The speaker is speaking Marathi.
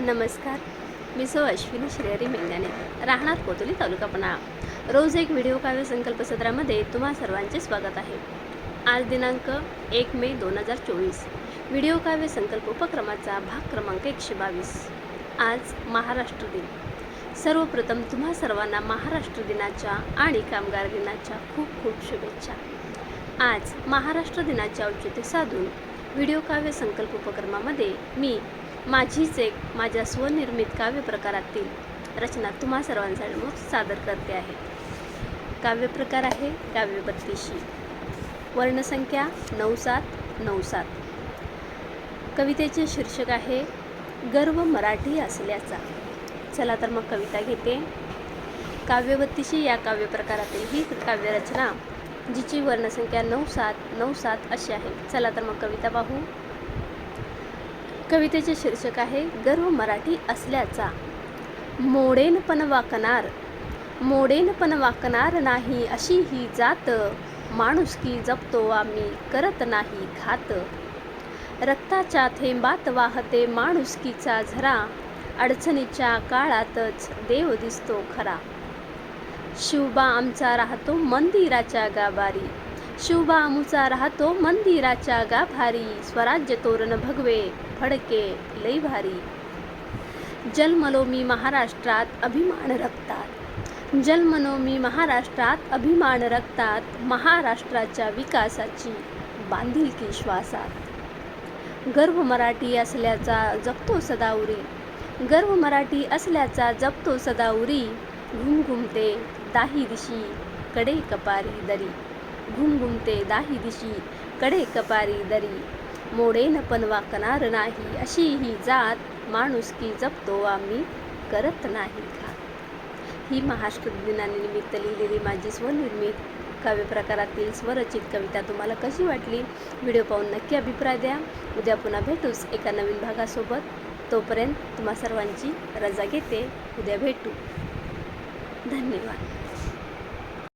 नमस्कार. मी सौ अश्विनी श्रेयरी मेंगाने राहणार कोतुली तालुका पणा रोज एक व्हिडिओ काव्य संकल्प सत्रामध्ये तुम्हा सर्वांचे स्वागत आहे. आज दिनांक एक मे दोन हजार चोवीस. व्हिडिओ काव्य संकल्प उपक्रमाचा भाग क्रमांक एकशे बावीस. आज महाराष्ट्र दिन. सर्वप्रथम तुम्हा सर्वांना महाराष्ट्र दिनाच्या आणि कामगार दिनाच्या खूप खूप शुभेच्छा. आज महाराष्ट्र दिनाचे औचित्य साधून व्हिडिओ काव्य संकल्प उपक्रमामध्ये मी माझीच एक माझ्या स्वनिर्मित काव्य प्रकारातील रचना तुम्हा सर्वांसमोर मग सादर करते आहे. काव्यप्रकार आहे काव्य बत्तीशी वर्णसंख्या नऊ सात नऊ सात कवितेचे शीर्षक आहे गर्व मराठी असल्याचा. चला तर मग कविता घेते. काव्यबत्तीशी या काव्यप्रकारातील ही काव्यरचना जिची वर्णसंख्या नऊ सात नऊ सात अशी आहे. चला तर मग कविता पाहू. कवितेचे शीर्षक आहे गर्व मराठी असल्याचा. मोडेन पण वाकणार मोडेन पण वाकणार नाही अशी ही जात. माणुसकी जपतो आम्ही करत नाही घात रक्ताच्या थेंबात वाहते माणुसकीचा झरा अडचणीच्या काळातच देव दिसतो खरा. शिवबा आमचा राहतो मंदिराच्या गाभारी शुभामुचा राहतो मंदिराच्या गाभारी स्वराज्य तोरण भगवे फडके लई भारी. जन्मलो मी महाराष्ट्रात अभिमान रक्तात. जन्मलो मी महाराष्ट्रात अभिमान रक्तात. महाराष्ट्राच्या विकासाची बांधिलकी श्वासात. गर्व मराठी असल्याचा जपतो सदाउरी. गर्व मराठी असल्याचा जपतो सदाउरी. घुमघुमते दाही दिशी कडे कपारी दरी. घुमघुमते दाही दिशी कडे कपारी दरी. मोडेन पण वाकणार नाही अशी ही जात माणुसकी जपतो आम्ही करत नाही घात ही महाराष्ट्र दिनानिमित्त लिहिलेली माझी स्वनिर्मित काव्यप्रकारातील स्वरचित कविता तुम्हाला कशी वाटली? व्हिडिओ पाहून नक्की अभिप्राय द्या. उद्या पुन्हा भेटूच एका नवीन भागासोबत. तोपर्यंत तुम्हा सर्वांची रजा घेते. उद्या भेटू. धन्यवाद.